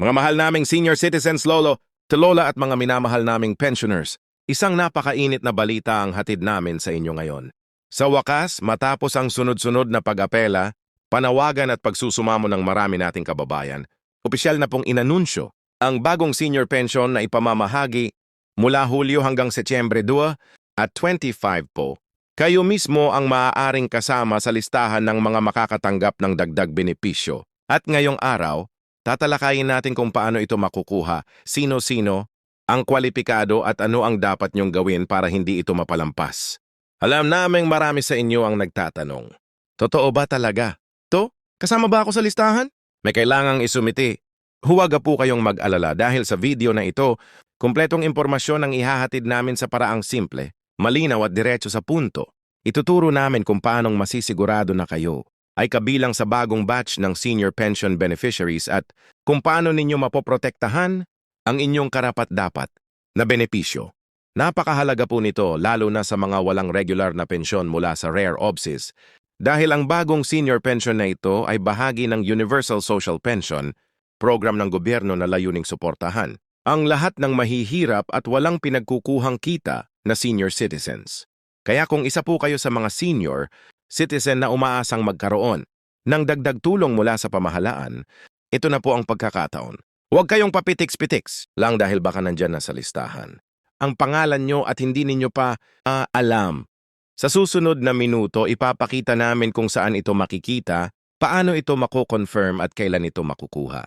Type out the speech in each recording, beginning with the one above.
Mga mahal naming senior citizens, lolo, lola at mga minamahal naming pensioners, isang napakainit na balita ang hatid namin sa inyo ngayon. Sa wakas, matapos ang sunod-sunod na pag-apela, panawagan at pagsusumamo ng marami nating kababayan, opisyal na pong inanunsyo ang bagong senior pension na ipamamahagi mula Hulyo hanggang Setyembre 2 at 25 po. Kayo mismo ang maaaring kasama sa listahan ng mga makakatanggap ng dagdag benepisyo. At ngayong araw, tatalakayin natin kung paano ito makukuha, sino-sino, ang kwalipikado at ano ang dapat niyong gawin para hindi ito mapalampas. Alam naming marami sa inyo ang nagtatanong. Totoo ba talaga? To, kasama ba ako sa listahan? May kailangang isumiti. Huwag po kayong mag-alala dahil sa video na ito, kumpletong impormasyon ang ihahatid namin sa paraang simple, malinaw at diretso sa punto. Ituturo namin kung paanong masisigurado na kayo ay kabilang sa bagong batch ng senior pension beneficiaries at kung paano ninyo mapoprotektahan ang inyong karapat-dapat na benepisyo. Napakahalaga po nito lalo na sa mga walang regular na pensyon mula sa rare obsis dahil ang bagong senior pension na ito ay bahagi ng Universal Social Pension, program ng gobyerno na layuning suportahan ang lahat ng mahihirap at walang pinagkukuhang kita na senior citizens. Kaya kung isa po kayo sa mga senior citizen na umaasang magkaroon ng dagdag tulong mula sa pamahalaan, ito na po ang pagkakataon. Huwag kayong papitiks-pitiks lang dahil baka nandyan na sa listahan. Ang pangalan nyo at hindi ninyo pa ah, alam. Sa susunod na minuto, ipapakita namin kung saan ito makikita, paano ito mako-confirm at kailan ito makukuha.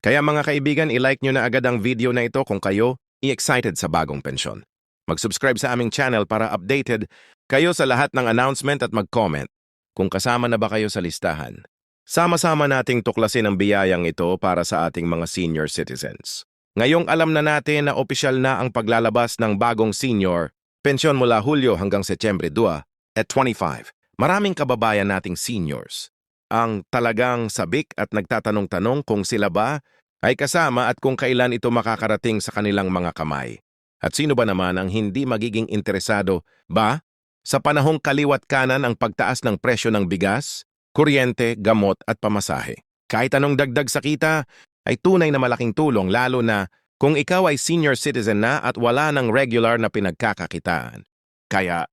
Kaya mga kaibigan, i-like nyo na agad ang video na ito kung kayo i-excited sa bagong pensyon. Mag-subscribe sa aming channel para updated kayo sa lahat ng announcement at mag-comment kung kasama na ba kayo sa listahan. Sama-sama nating tuklasin ang biyayang ito para sa ating mga senior citizens. Ngayong alam na natin na opisyal na ang paglalabas ng bagong senior, pensyon mula Hulyo hanggang Setyembre 2 at 25. Maraming kababayan nating seniors ang talagang sabik at nagtatanong-tanong kung sila ba ay kasama at kung kailan ito makakarating sa kanilang mga kamay. At sino ba naman ang hindi magiging interesado ba sa panahong kaliwat kanan ang pagtaas ng presyo ng bigas, kuryente, gamot at pamasahe? Kahit anong dagdag sa kita ay tunay na malaking tulong lalo na kung ikaw ay senior citizen na at wala ng regular na pinagkakakitaan. Kaya,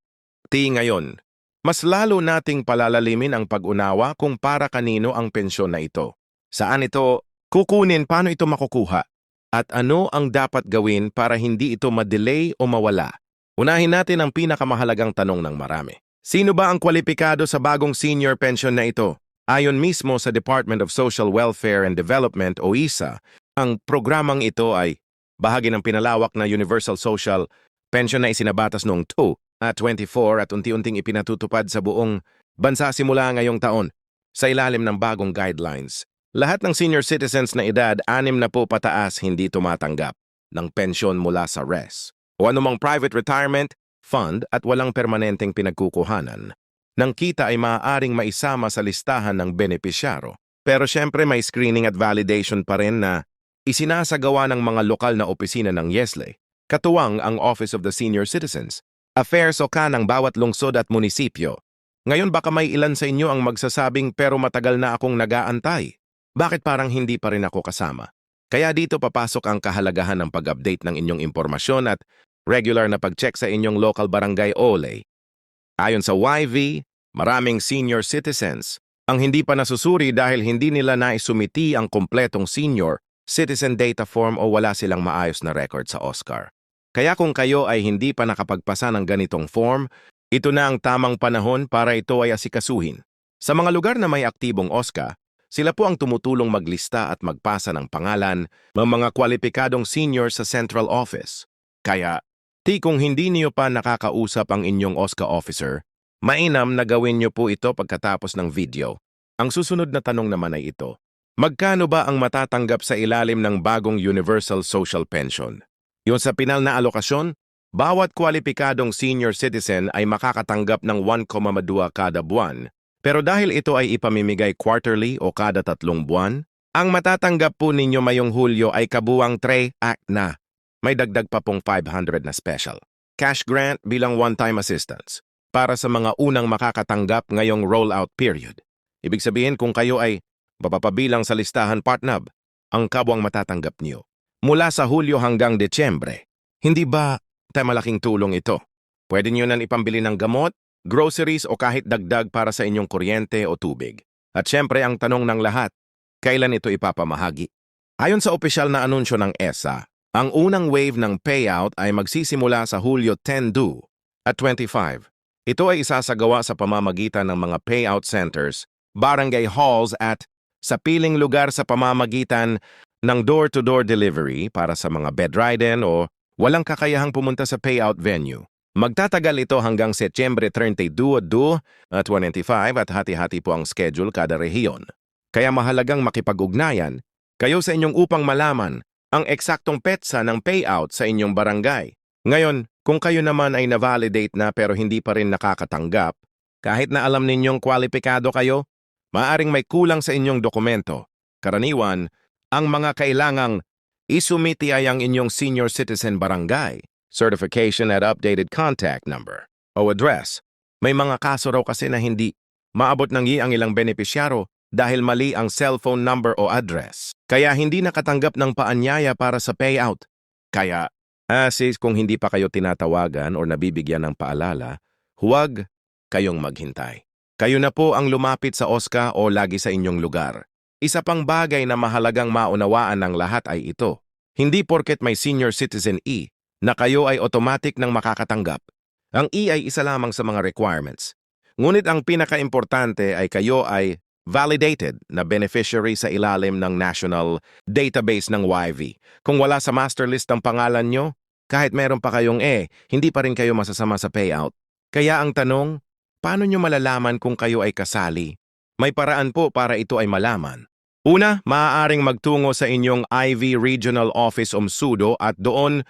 ti ngayon, mas lalo nating palalalimin ang pag-unawa kung para kanino ang pensyon na ito. Saan ito kukunin, paano ito makukuha? At ano ang dapat gawin para hindi ito madelay o mawala? Unahin natin ang pinakamahalagang tanong ng marami. Sino ba ang kwalipikado sa bagong senior pension na ito? Ayon mismo sa Department of Social Welfare and Development o ISA, ang programang ito ay bahagi ng pinalawak na Universal Social Pension na isinabatas noong 2 at 24 at unti-unting ipinatutupad sa buong bansa simula ngayong taon sa ilalim ng bagong guidelines. Lahat ng senior citizens na edad anim na po pataas hindi tumatanggap ng pensyon mula sa RES o anumang private retirement, fund at walang permanenteng pinagkukuhanan. Nang kita ay maaaring maisama sa listahan ng benepisyaro. Pero syempre may screening at validation pa rin na isinasagawa ng mga lokal na opisina ng YESLE, katuwang ang Office of the Senior Citizens affairs o ka ng bawat lungsod at munisipyo. Ngayon baka may ilan sa inyo ang magsasabing pero matagal na akong nagaantay. Bakit parang hindi pa rin ako kasama? Kaya dito papasok ang kahalagahan ng pag-update ng inyong impormasyon at regular na pag-check sa inyong local barangay OLE. Ayon sa YV, maraming senior citizens ang hindi pa nasusuri dahil hindi nila naisumiti ang kompletong senior citizen data form o wala silang maayos na record sa Oscar. Kaya kung kayo ay hindi pa nakapagpasa ng ganitong form, ito na ang tamang panahon para ito ay asikasuhin. Sa mga lugar na may aktibong OSCA, sila po ang tumutulong maglista at magpasa ng pangalan ng mga kwalipikadong senior sa central office. Kaya, ti kung hindi niyo pa nakakausap ang inyong OSCA officer, mainam na gawin niyo po ito pagkatapos ng video. Ang susunod na tanong naman ay ito. Magkano ba ang matatanggap sa ilalim ng bagong Universal Social Pension? Yung sa pinal na alokasyon, bawat kwalipikadong senior citizen ay makakatanggap ng 1,2 kada buwan. Pero dahil ito ay ipamimigay quarterly o kada tatlong buwan, ang matatanggap po ninyo mayong Hulyo ay kabuwang 3 act na. May dagdag pa pong 500 na special. Cash grant bilang one-time assistance para sa mga unang makakatanggap ngayong rollout period. Ibig sabihin kung kayo ay mapapabilang sa listahan partnab, ang kabwang matatanggap niyo. Mula sa Hulyo hanggang Desyembre. Hindi ba tayo malaking tulong ito? Pwede niyo nan ipambili ng gamot, groceries o kahit dagdag para sa inyong kuryente o tubig. At syempre ang tanong ng lahat, kailan ito ipapamahagi? Ayon sa opisyal na anunsyo ng ESA, ang unang wave ng payout ay magsisimula sa Hulyo 10 due at 25. Ito ay isasagawa sa pamamagitan ng mga payout centers, barangay halls at sa piling lugar sa pamamagitan ng door-to-door delivery para sa mga bedridden o walang kakayahang pumunta sa payout venue. Magtatagal ito hanggang Setyembre 32 at 25 at hati-hati po ang schedule kada rehiyon. Kaya mahalagang makipag-ugnayan kayo sa inyong upang malaman ang eksaktong petsa ng payout sa inyong barangay. Ngayon, kung kayo naman ay na-validate na pero hindi pa rin nakakatanggap, kahit na alam ninyong kwalipikado kayo, maaring may kulang sa inyong dokumento. Karaniwan, ang mga kailangang isumiti ay ang inyong senior citizen barangay, certification at updated contact number, o address. May mga kaso raw kasi na hindi maabot ng i ang ilang benepisyaro dahil mali ang cellphone number o address. Kaya hindi nakatanggap ng paanyaya para sa payout. Kaya, asis kung hindi pa kayo tinatawagan o nabibigyan ng paalala, huwag kayong maghintay. Kayo na po ang lumapit sa OSCA o lagi sa inyong lugar. Isa pang bagay na mahalagang maunawaan ng lahat ay ito. Hindi porket may senior citizen E na kayo ay automatic nang makakatanggap. Ang E ay isa lamang sa mga requirements. Ngunit ang pinaka-importante ay kayo ay validated na beneficiary sa ilalim ng national database ng YV. Kung wala sa master list ang pangalan nyo, kahit meron pa kayong E, hindi pa rin kayo masasama sa payout. Kaya ang tanong, paano nyo malalaman kung kayo ay kasali? May paraan po para ito ay malaman. Una, maaaring magtungo sa inyong IV Regional Office Umsudo at doon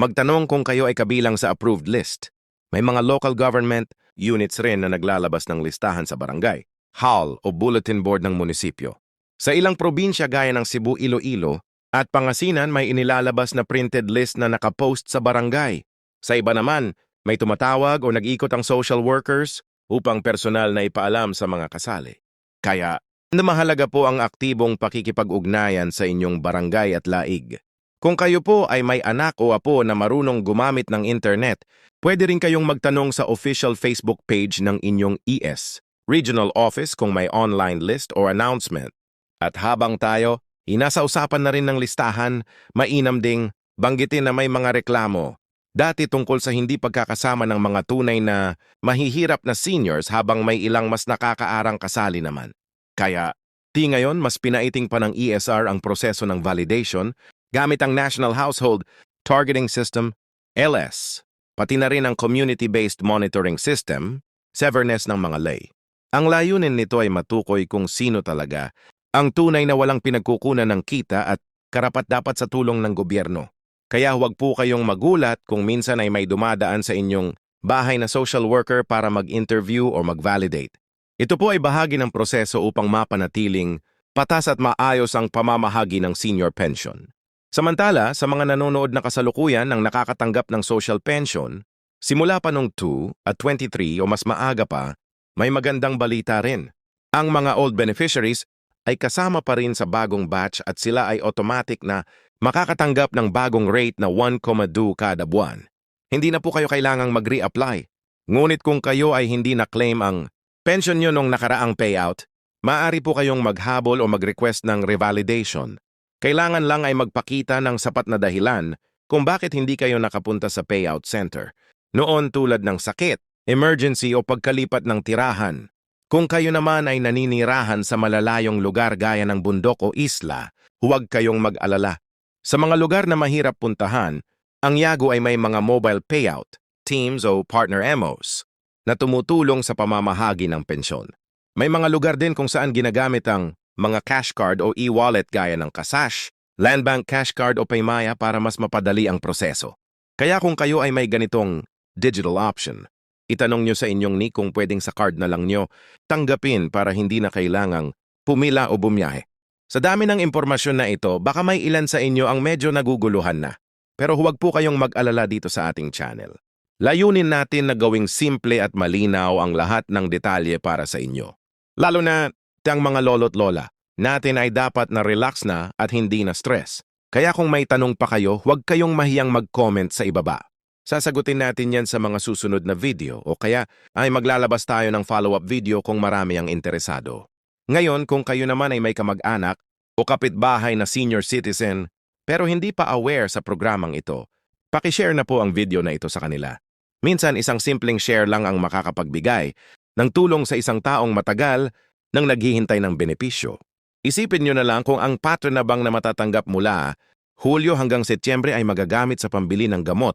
magtanong kung kayo ay kabilang sa approved list. May mga local government units rin na naglalabas ng listahan sa barangay. HAL o Bulletin Board ng munisipyo. Sa ilang probinsya gaya ng Cebu, Iloilo at Pangasinan may inilalabas na printed list na nakapost sa barangay. Sa iba naman, may tumatawag o nag-ikot ang social workers upang personal na ipaalam sa mga kasali. Kaya, mahalaga po ang aktibong pakikipag-ugnayan sa inyong barangay at laig. Kung kayo po ay may anak o apo na marunong gumamit ng internet, pwede rin kayong magtanong sa official Facebook page ng inyong ES regional office kung may online list or announcement. At habang tayo, inasausapan na rin ng listahan, mainam ding banggitin na may mga reklamo. Dati tungkol sa hindi pagkakasama ng mga tunay na mahihirap na seniors habang may ilang mas nakakaarang kasali naman. Kaya, ti ngayon mas pinaiting pa ng ESR ang proseso ng validation gamit ang National Household Targeting System, LS, pati na rin ang Community-Based Monitoring System, severness ng mga lay. Ang layunin nito ay matukoy kung sino talaga ang tunay na walang pinagkukunan ng kita at karapat-dapat sa tulong ng gobyerno. Kaya huwag po kayong magulat kung minsan ay may dumadaan sa inyong bahay na social worker para mag-interview o mag-validate. Ito po ay bahagi ng proseso upang mapanatiling patas at maayos ang pamamahagi ng senior pension. Samantala, sa mga nanonood na kasalukuyan ng nakakatanggap ng social pension, simula pa nung 2 at 23 o mas maaga pa, may magandang balita rin. Ang mga old beneficiaries ay kasama pa rin sa bagong batch at sila ay automatic na makakatanggap ng bagong rate na 1,2 kada buwan. Hindi na po kayo kailangang mag-reapply. Ngunit kung kayo ay hindi na-claim ang pension nyo nung nakaraang payout, maaari po kayong maghabol o mag-request ng revalidation. Kailangan lang ay magpakita ng sapat na dahilan kung bakit hindi kayo nakapunta sa payout center. Noon tulad ng sakit, emergency o pagkalipat ng tirahan. Kung kayo naman ay naninirahan sa malalayong lugar gaya ng bundok o isla, huwag kayong mag-alala. Sa mga lugar na mahirap puntahan, ang Yago ay may mga mobile payout, teams o partner MOs, na tumutulong sa pamamahagi ng pensyon. May mga lugar din kung saan ginagamit ang mga cash card o e-wallet gaya ng Kasash, Landbank Cash Card o Paymaya para mas mapadali ang proseso. Kaya kung kayo ay may ganitong digital option, Itanong nyo sa inyong ni kung pwedeng sa card na lang nyo tanggapin para hindi na kailangang pumila o bumiyahe. Sa dami ng impormasyon na ito, baka may ilan sa inyo ang medyo naguguluhan na. Pero huwag po kayong mag-alala dito sa ating channel. Layunin natin na gawing simple at malinaw ang lahat ng detalye para sa inyo. Lalo na ang mga lolo't lola natin ay dapat na relax na at hindi na stress. Kaya kung may tanong pa kayo, huwag kayong mahiyang mag-comment sa ibaba. Sasagutin natin yan sa mga susunod na video o kaya ay maglalabas tayo ng follow-up video kung marami ang interesado. Ngayon, kung kayo naman ay may kamag-anak o kapitbahay na senior citizen pero hindi pa aware sa programang ito, pakishare na po ang video na ito sa kanila. Minsan isang simpleng share lang ang makakapagbigay ng tulong sa isang taong matagal nang naghihintay ng benepisyo. Isipin nyo na lang kung ang patron na bang na matatanggap mula Hulyo hanggang Setyembre ay magagamit sa pambili ng gamot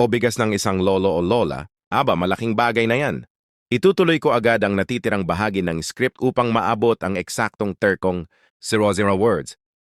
o bigas ng isang lolo o lola, aba malaking bagay na yan. Itutuloy ko agad ang natitirang bahagi ng script upang maabot ang eksaktong terkong 00 words.